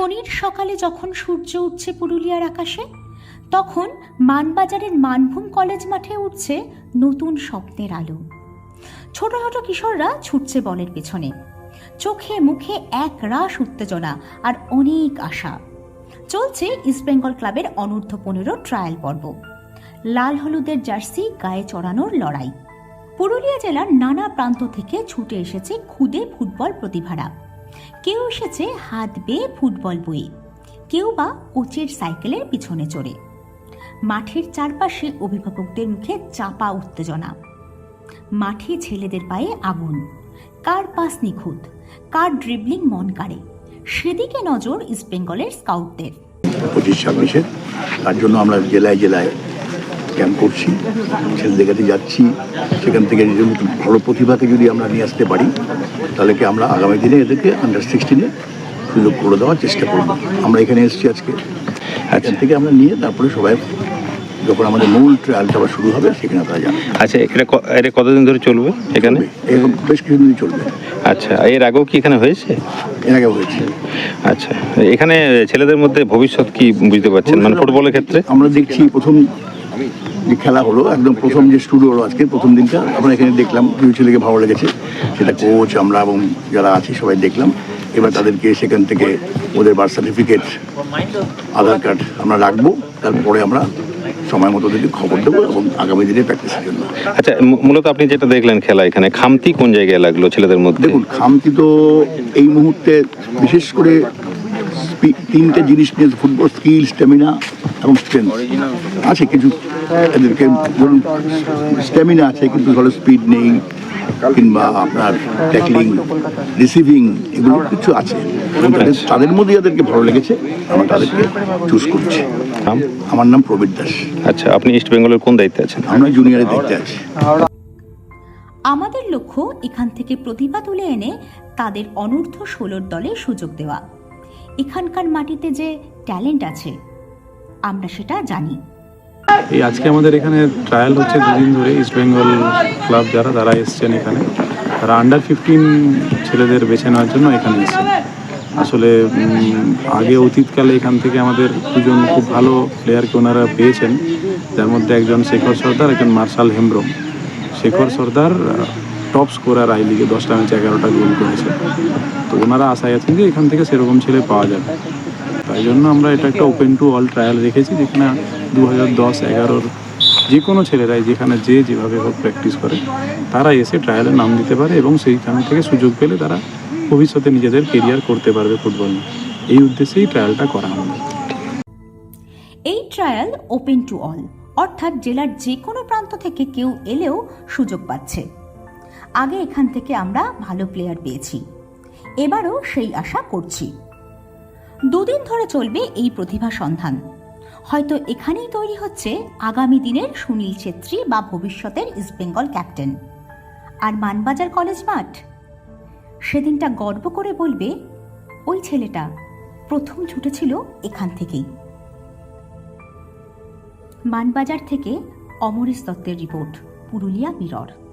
শনির সকালে যখন সূর্য উঠছে পুরুলিয়ার আকাশে, তখন মানবাজারের মানভূম কলেজ মাঠে উঠছে নতুন স্বপ্নের আলো। ছোট ছোট কিশোররা ছুটছে বলের পেছনে। চোখে মুখে এক রাস উত্তেজনা আর অনেক আশা। চলছে ইস্টবেঙ্গল ক্লাবের অনূর্ধ্ব পনেরো ট্রায়াল পর্ব। লাল হলুদের জার্সি গায়ে চড়ানোর লড়াই। পুরুলিয়া জেলার নানা প্রান্ত থেকে ছুটে এসেছে খুদে ফুটবল প্রতিভারা। কেউ এসেছে হাত বেয়ে ফুটবল বয়ে, কেউ বা কোচের সাইকেলের পিছনে চড়ে। মাঠের চারপাশে অভিভাবকদের মুখে চাপা উত্তেজনা। মাঠে ছেলেদের পায়ে আগুন, কার পাস নিখুঁত, কার ড্রিবলিং মন কাড়ে, সেদিকে নজর ইস্টবেঙ্গলের স্কাউটদের পঁচিশ তার জন্য আমরা জেলায় জেলায় ক্যাম্প করছি, ছেলেদের কাছে যাচ্ছি, সেখান থেকে ভালো প্রতিভাকে যদি আমরা নিয়ে আসতে পারি তাহলে কি আমরা আগামী দিনে এদেরকে আন্ডার সিক্সটিনে সুযোগ করে দেওয়ার চেষ্টা করব? আমরা এখানে এসেছি আজকে। এখান থেকে আমরা নিয়ে তারপরে সবাই যখন আমাদের মূল ট্রায়ালটা আবার শুরু হবে সেখানে তারা যাবে। আচ্ছা এটা এটা কতদিন ধরে চলবে এখানে? এরকম বেশ কিছুদিন চলবে। আচ্ছা এর আগেও কি এখানে হয়েছে? এর আগে হয়েছে। আচ্ছা এখানে ছেলেদের মধ্যে ভবিষ্যৎ কি বুঝতে পারছেন? মানে ফুটবলের ক্ষেত্রে? আমরা দেখছি প্রথম যে খেলা হলো একদম প্রথম যে শুরু হলো আজকে প্রথম দিনটা আমরা এখানে দেখলাম কিছু ছেলেকে ভালো লেগেছে। সেটা কোচ আমরা এবং যারা আছি সবাই দেখলাম। এবার তাদেরকে সেখান থেকে ওদের বার্থ সার্টিফিকেট আধার কার্ড আমরা রাখব। তারপরে আমরা সময় মতো ওদেরকে খবর দেবো এবং আগামী দিনে প্র্যাকটিসের জন্য। আচ্ছা মূলত আপনি যেটা দেখলেন খেলা এখানে খামতি কোন জায়গায় লাগল ছেলেদের মধ্যে? দেখুন খামতি তো এই মুহূর্তে বিশেষ করে তিনটে জিনিস নিয়ে ফুটবল স্কিল স্ট্যামিনা এবং স্ট্রেংথ আছে কিছু এদেরকে ধরুন স্ট্যামিনা আছে কিন্তু ধরো স্পিড নেই কিংবা আপনার ট্যাকলিং রিসিভিং এগুলো কিছু আছে। তাদের তাদের মধ্যে যাদেরকে ভালো লেগেছে আমরা তাদেরকে চুজ করছি। আমার নাম প্রবীর দাস। আচ্ছা আপনি ইস্ট বেঙ্গলের কোন দায়িত্বে আছেন? আমরা জুনিয়রে দেখতে আছি। আমাদের লক্ষ্য এখান থেকে প্রতিভা তুলে এনে তাদের অনূর্ধ্ব ষোলোর দলে সুযোগ দেওয়া। এখানকার মাটিতে যে ট্যালেন্ট আছে আমরা সেটা জানি। এই আজকে আমাদের এখানে ট্রায়াল হচ্ছে দুদিন ধরে ইস্ট বেঙ্গল ক্লাব যারা, তারা এসছেন এখানে। তারা আন্ডার ফিফটিন ছেলেদের বেছে নেওয়ার জন্য এখানে এসছেন। আসলে আগে অতীতকালে এখান থেকে আমাদের দুজন খুব ভালো প্লেয়ারকে ওনারা পেয়েছেন। যার মধ্যে একজন শেখর সর্দার, একজন Marshal Hembram. Shekhar Sardar top scorer I লিগে দশটা ম্যাচে এগারোটা গোল করেছে। তো ওনারা আশায় আছেন যে এখান থেকে সেরকম ছেলে পাওয়া যাবে। তাই জন্য আমরা এটা একটা ওপেন টু অল ট্রায়াল রেখেছি, যেখানে দু হাজার দশ এগারোর যে কোনো ছেলেরাই, যেখানে যে যেভাবে হোক প্র্যাকটিস করে, তারা এসে ট্রায়ালে নাম দিতে পারে এবং সেইখান থেকে সুযোগ পেলে তারা ভবিষ্যতে নিজেদের কেরিয়ার করতে পারবে ফুটবল এই উদ্দেশ্যেই ট্রায়ালটা করা আমাদের এই ট্রায়াল ওপেন টু অল অর্থাৎ জেলার যে কোনো প্রান্ত থেকে কেউ এলেও সুযোগ পাচ্ছে। আগে এখান থেকে আমরা ভালো প্লেয়ার পেয়েছি। এবারও সেই আশা করছি। দুদিন ধরে চলবে এই প্রতিভা সন্ধান। হয়তো এখানেই তৈরি হচ্ছে আগামী দিনের সুনীল ছেত্রী বা ভবিষ্যতের ইস্টবেঙ্গল ক্যাপ্টেন। আর মানবাজার কলেজ মাঠ? সেদিনটা গর্ব করে বলবে, ওই ছেলেটা প্রথম ছুটেছিল এখান থেকেই। মানবাজার থেকে অমরেশ দত্তের রিপোর্ট, পুরুলিয়া মিরর